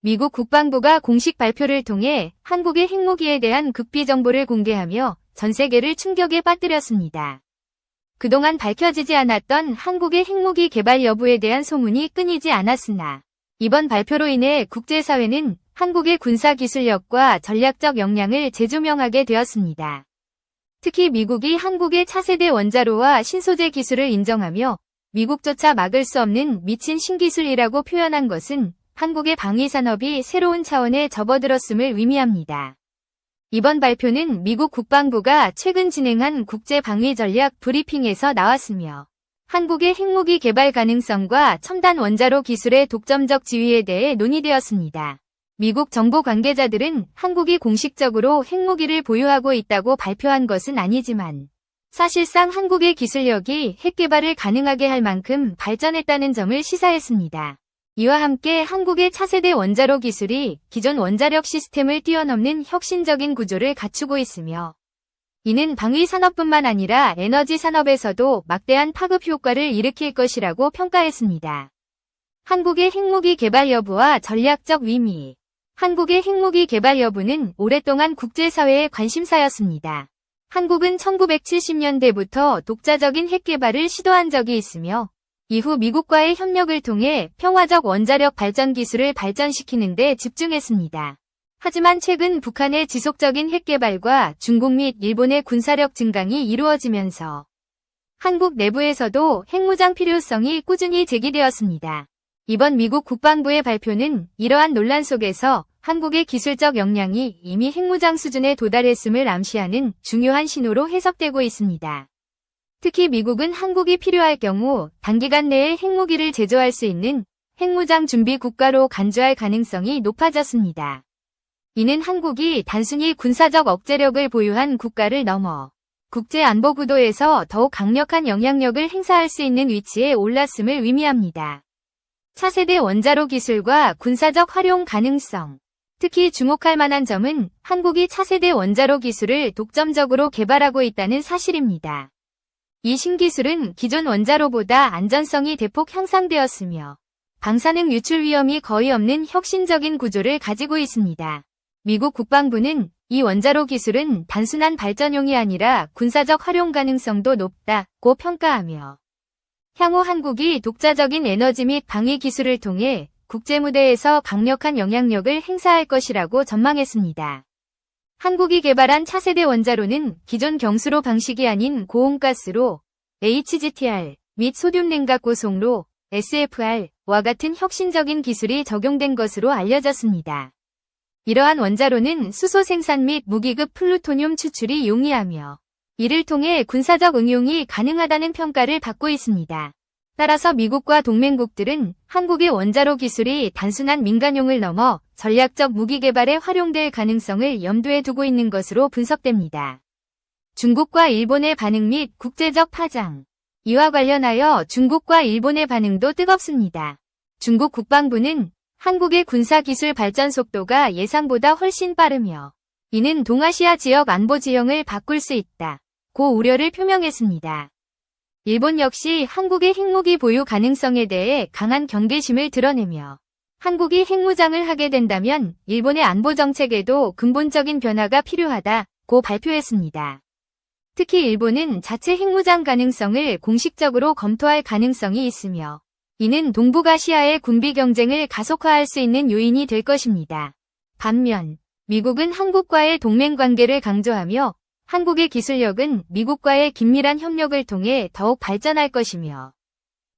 미국 국방부가 공식 발표를 통해 한국의 핵무기에 대한 극비 정보를 공개하며 전 세계를 충격에 빠뜨렸습니다. 그동안 밝혀지지 않았던 한국의 핵무기 개발 여부에 대한 소문이 끊이지 않았으나 이번 발표로 인해 국제사회는 한국의 군사 기술력과 전략적 역량을 재조명하게 되었습니다. 특히 미국이 한국의 차세대 원자로와 신소재 기술을 인정하며 미국조차 막을 수 없는 미친 신기술이라고 표현한 것은 한국의 방위산업이 새로운 차원에 접어들었음을 의미합니다. 이번 발표는 미국 국방부가 최근 진행한 국제방위전략 브리핑에서 나왔으며 한국의 핵무기 개발 가능성과 첨단 원자로 기술의 독점적 지위에 대해 논의되었습니다. 미국 정보 관계자들은 한국이 공식적으로 핵무기를 보유하고 있다고 발표한 것은 아니지만 사실상 한국의 기술력이 핵 개발을 가능하게 할 만큼 발전했다는 점을 시사했습니다. 이와 함께 한국의 차세대 원자로 기술이 기존 원자력 시스템을 뛰어넘는 혁신적인 구조를 갖추고 있으며 이는 방위 산업뿐만 아니라 에너지 산업에서도 막대한 파급 효과를 일으킬 것이라고 평가했습니다. 한국의 핵무기 개발 여부와 전략적 의미 한국의 핵무기 개발 여부는 오랫동안 국제사회의 관심사였습니다. 한국은 1970년대부터 독자적인 핵 개발을 시도한 적이 있으며 이후 미국과의 협력을 통해 평화적 원자력 발전 기술을 발전시키는 데 집중했습니다. 하지만 최근 북한의 지속적인 핵 개발과 중국 및 일본의 군사력 증강이 이루어지면서 한국 내부에서도 핵무장 필요성이 꾸준히 제기되었습니다. 이번 미국 국방부의 발표는 이러한 논란 속에서 한국의 기술적 역량이 이미 핵무장 수준에 도달했음을 암시하는 중요한 신호로 해석되고 있습니다. 특히 미국은 한국이 필요할 경우 단기간 내에 핵무기를 제조할 수 있는 핵무장 준비 국가로 간주할 가능성이 높아졌습니다. 이는 한국이 단순히 군사적 억제력을 보유한 국가를 넘어 국제 안보 구도에서 더욱 강력한 영향력을 행사할 수 있는 위치에 올랐음을 의미합니다. 차세대 원자로 기술과 군사적 활용 가능성. 특히 주목할 만한 점은 한국이 차세대 원자로 기술을 독점적으로 개발하고 있다는 사실입니다. 이 신기술은 기존 원자로보다 안전성이 대폭 향상되었으며 방사능 유출 위험이 거의 없는 혁신적인 구조를 가지고 있습니다. 미국 국방부는 이 원자로 기술은 단순한 발전용이 아니라 군사적 활용 가능성도 높다고 평가하며 향후 한국이 독자적인 에너지 및 방위 기술을 통해 국제무대에서 강력한 영향력을 행사할 것이라고 전망했습니다. 한국이 개발한 차세대 원자로는 기존 경수로 방식이 아닌 고온가스로 HGTR 및 소듐 냉각 고속로 SFR와 같은 혁신적인 기술이 적용된 것으로 알려졌습니다. 이러한 원자로는 수소 생산 및 무기급 플루토늄 추출이 용이하며 이를 통해 군사적 응용이 가능하다는 평가를 받고 있습니다. 따라서 미국과 동맹국들은 한국의 원자로 기술이 단순한 민간용을 넘어 전략적 무기 개발에 활용될 가능성을 염두에 두고 있는 것으로 분석됩니다. 중국과 일본의 반응 및 국제적 파장. 이와 관련하여 중국과 일본의 반응도 뜨겁습니다. 중국 국방부는 한국의 군사기술 발전 속도가 예상보다 훨씬 빠르며 이는 동아시아 지역 안보 지형을 바꿀 수 있다. 고 우려를 표명했습니다. 일본 역시 한국의 핵무기 보유 가능성에 대해 강한 경계심을 드러내며 한국이 핵무장을 하게 된다면 일본의 안보 정책에도 근본적인 변화가 필요하다고 발표했습니다. 특히 일본은 자체 핵무장 가능성을 공식적으로 검토할 가능성이 있으며 이는 동북아시아의 군비 경쟁을 가속화할 수 있는 요인이 될 것입니다. 반면 미국은 한국과의 동맹 관계를 강조하며 한국의 기술력은 미국과의 긴밀한 협력을 통해 더욱 발전할 것이며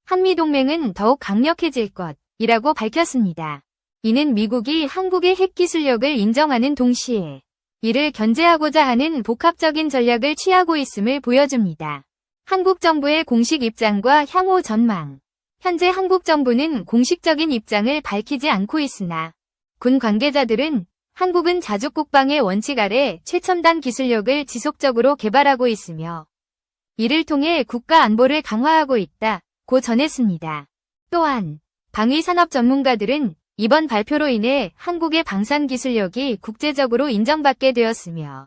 한미동맹은 더욱 강력해질 것 이라고 밝혔습니다. 이는 미국이 한국의 핵기술력을 인정하는 동시에 이를 견제하고자 하는 복합적인 전략을 취하고 있음을 보여줍니다. 한국 정부의 공식 입장과 향후 전망. 현재 한국 정부는 공식적인 입장을 밝히지 않고 있으나 군 관계자들은 한국은 자주 국방의 원칙 아래 최첨단 기술력을 지속적으로 개발하고 있으며 이를 통해 국가 안보를 강화하고 있다 고 전했습니다. 또한 방위 산업 전문가들은 이번 발표로 인해 한국의 방산 기술력이 국제적으로 인정받게 되었으며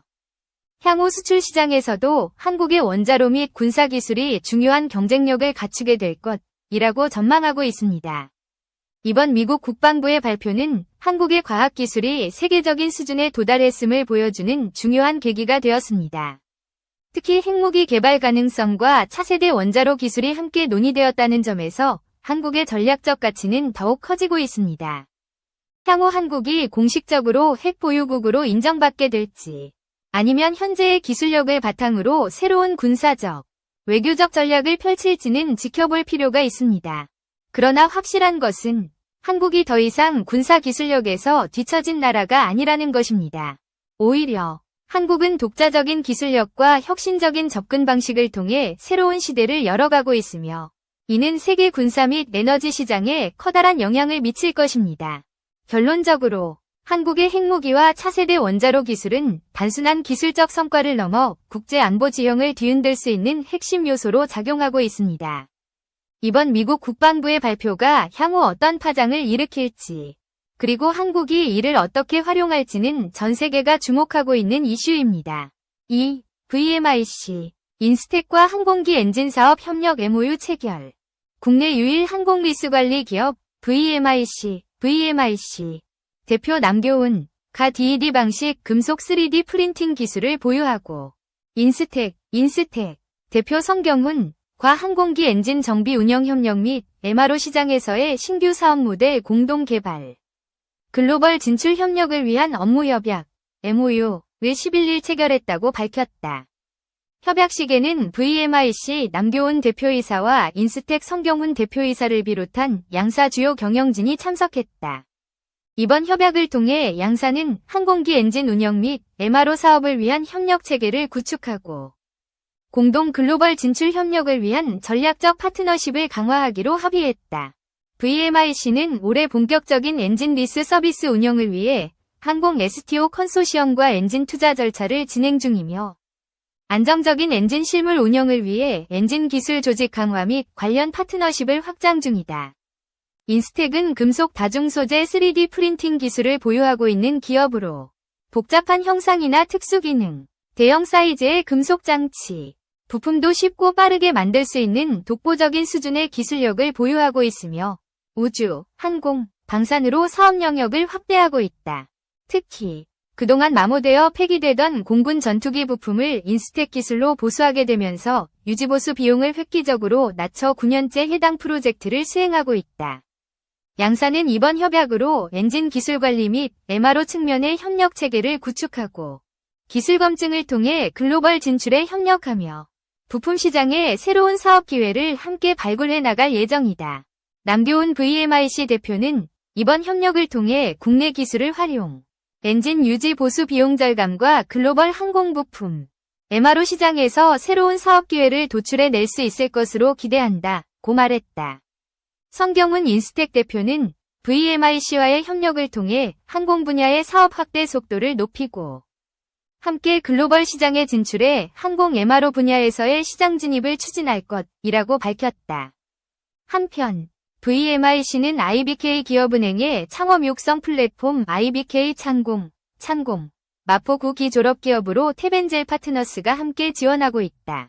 향후 수출 시장에서도 한국의 원자로 및 군사 기술이 중요한 경쟁력을 갖추게 될 것이라고 전망하고 있습니다. 이번 미국 국방부의 발표는 한국의 과학 기술이 세계적인 수준에 도달했음을 보여주는 중요한 계기가 되었습니다. 특히 핵무기 개발 가능성과 차세대 원자로 기술이 함께 논의되었다는 점에서 한국의 전략적 가치는 더욱 커지고 있습니다. 향후 한국이 공식적으로 핵 보유국으로 인정받게 될지, 아니면 현재의 기술력을 바탕으로 새로운 군사적, 외교적 전략을 펼칠지는 지켜볼 필요가 있습니다. 그러나 확실한 것은 한국이 더 이상 군사 기술력에서 뒤처진 나라가 아니라는 것입니다. 오히려 한국은 독자적인 기술력과 혁신적인 접근 방식을 통해 새로운 시대를 열어가고 있으며 이는 세계 군사 및 에너지 시장에 커다란 영향을 미칠 것입니다. 결론적으로 한국의 핵무기와 차세대 원자로 기술은 단순한 기술적 성과를 넘어 국제 안보 지형을 뒤흔들 수 있는 핵심 요소로 작용하고 있습니다. 이번 미국 국방부의 발표가 향후 어떤 파장을 일으킬지, 그리고 한국이 이를 어떻게 활용할지는 전 세계가 주목하고 있는 이슈입니다. 2. VMIC 인스텍과 항공기 엔진 사업 협력 MOU 체결 국내 유일 항공 리스 관리 기업 VMIC, VMIC 대표 남교훈, 가 DED 방식 금속 3D 프린팅 기술을 보유하고 인스텍, 인스텍 대표 성경훈, 과 항공기 엔진 정비 운영 협력 및 MRO 시장에서의 신규 사업 모델 공동 개발 글로벌 진출 협력을 위한 업무 협약 MOU를 11일 체결했다고 밝혔다. 협약식에는 VMIC 남교훈 대표이사와 인스텍 성경훈 대표이사를 비롯한 양사 주요 경영진이 참석했다. 이번 협약을 통해 양사는 항공기 엔진 운영 및 MRO 사업을 위한 협력 체계를 구축하고 공동 글로벌 진출 협력을 위한 전략적 파트너십을 강화하기로 합의했다. VMIC는 올해 본격적인 엔진 리스 서비스 운영을 위해 항공 STO 컨소시엄과 엔진 투자 절차를 진행 중이며 안정적인 엔진 실물 운영을 위해 엔진 기술 조직 강화 및 관련 파트너십을 확장 중이다. 인스텍은 금속 다중 소재 3D 프린팅 기술을 보유하고 있는 기업으로 복잡한 형상이나 특수 기능, 대형 사이즈의 금속 장치, 부품도 쉽고 빠르게 만들 수 있는 독보적인 수준의 기술력을 보유하고 있으며 우주, 항공, 방산으로 사업 영역을 확대하고 있다. 특히 그동안 마모되어 폐기되던 공군 전투기 부품을 인스텍 기술로 보수하게 되면서 유지보수 비용을 획기적으로 낮춰 9년째 해당 프로젝트를 수행하고 있다. 양사는 이번 협약으로 엔진 기술 관리 및 MRO 측면의 협력 체계를 구축하고 기술 검증을 통해 글로벌 진출에 협력하며 부품 시장의 새로운 사업 기회를 함께 발굴해 나갈 예정이다. 남교훈 VMIC 대표는 이번 협력을 통해 국내 기술을 활용, 엔진 유지 보수 비용 절감과 글로벌 항공 부품, MRO 시장에서 새로운 사업 기회를 도출해 낼 수 있을 것으로 기대한다. 고 말했다. 성경훈 인스텍 대표는 VMIC와의 협력을 통해 항공 분야의 사업 확대 속도를 높이고 함께 글로벌 시장에 진출해 항공 MRO 분야에서의 시장 진입을 추진할 것이라고 밝혔다. 한편 VMIC는 IBK 기업은행의 창업 육성 플랫폼 IBK 창공, 창공, 마포 구기 졸업기업으로 태벤젤 파트너스가 함께 지원하고 있다.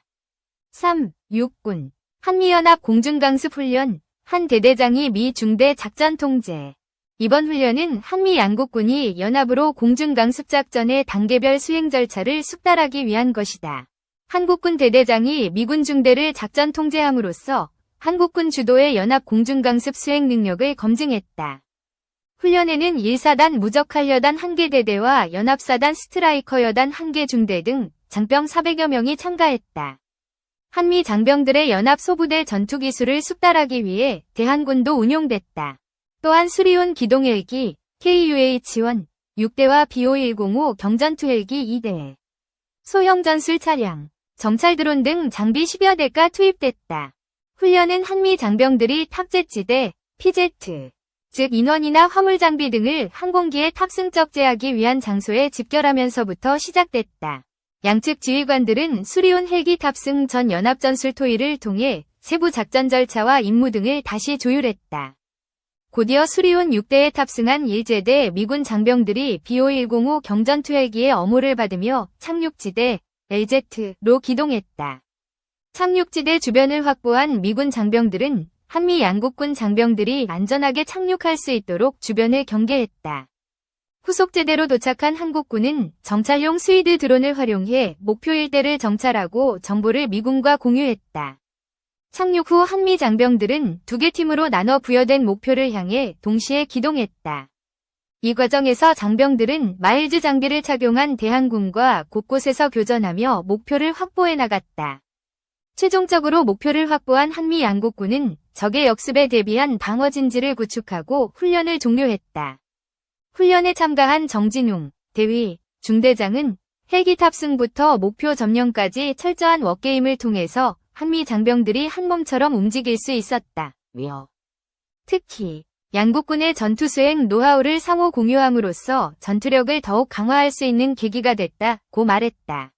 3. 육군 한미연합 공중강습 훈련 한 대대장이 미 중대 작전 통제 이번 훈련은 한미 양국군이 연합으로 공중강습 작전의 단계별 수행 절차를 숙달하기 위한 것이다. 한국군 대대장이 미군 중대를 작전 통제함으로써 한국군 주도의 연합 공중강습 수행 능력을 검증했다. 훈련에는 1사단 무적할여단 1개 대대와 연합사단 스트라이커 여단 1개 중대 등 장병 400여 명이 참가했다. 한미 장병들의 연합 소부대 전투 기술을 숙달하기 위해 대한군도 운용됐다. 또한 수리온 기동 헬기 KUH-1 6대와 BO105 경전투 헬기 2대, 소형 전술 차량, 정찰 드론 등 장비 10여 대가 투입됐다. 훈련은 한미 장병들이 탑제지대, PZ, 즉 인원이나 화물 장비 등을 항공기에 탑승 적재하기 위한 장소에 집결하면서부터 시작됐다. 양측 지휘관들은 수리온 헬기 탑승 전 연합전술 토의를 통해 세부 작전 절차와 임무 등을 다시 조율했다. 곧이어 수리온 6대에 탑승한 1제대 미군 장병들이 BO105 경전투 헬기의 어모를 받으며 착륙지대 LZ로 기동했다. 착륙지대 주변을 확보한 미군 장병들은 한미 양국군 장병들이 안전하게 착륙할 수 있도록 주변을 경계했다. 후속 제대로 도착한 한국군은 정찰용 스위드 드론을 활용해 목표 일대를 정찰하고 정보를 미군과 공유했다. 착륙 후 한미 장병들은 두 개 팀으로 나눠 부여된 목표를 향해 동시에 기동했다. 이 과정에서 장병들은 마일즈 장비를 착용한 대한군과 곳곳에서 교전하며 목표를 확보해 나갔다. 최종적으로 목표를 확보한 한미 양국군은 적의 역습에 대비한 방어 진지를 구축하고 훈련을 종료했다. 훈련에 참가한 정진웅, 대위, 중대장은 헬기 탑승부터 목표 점령까지 철저한 워게임을 통해서 한미 장병들이 한 몸처럼 움직일 수 있었다. 며 특히 양국군의 전투 수행 노하우를 상호 공유함으로써 전투력을 더욱 강화할 수 있는 계기가 됐다고 말했다.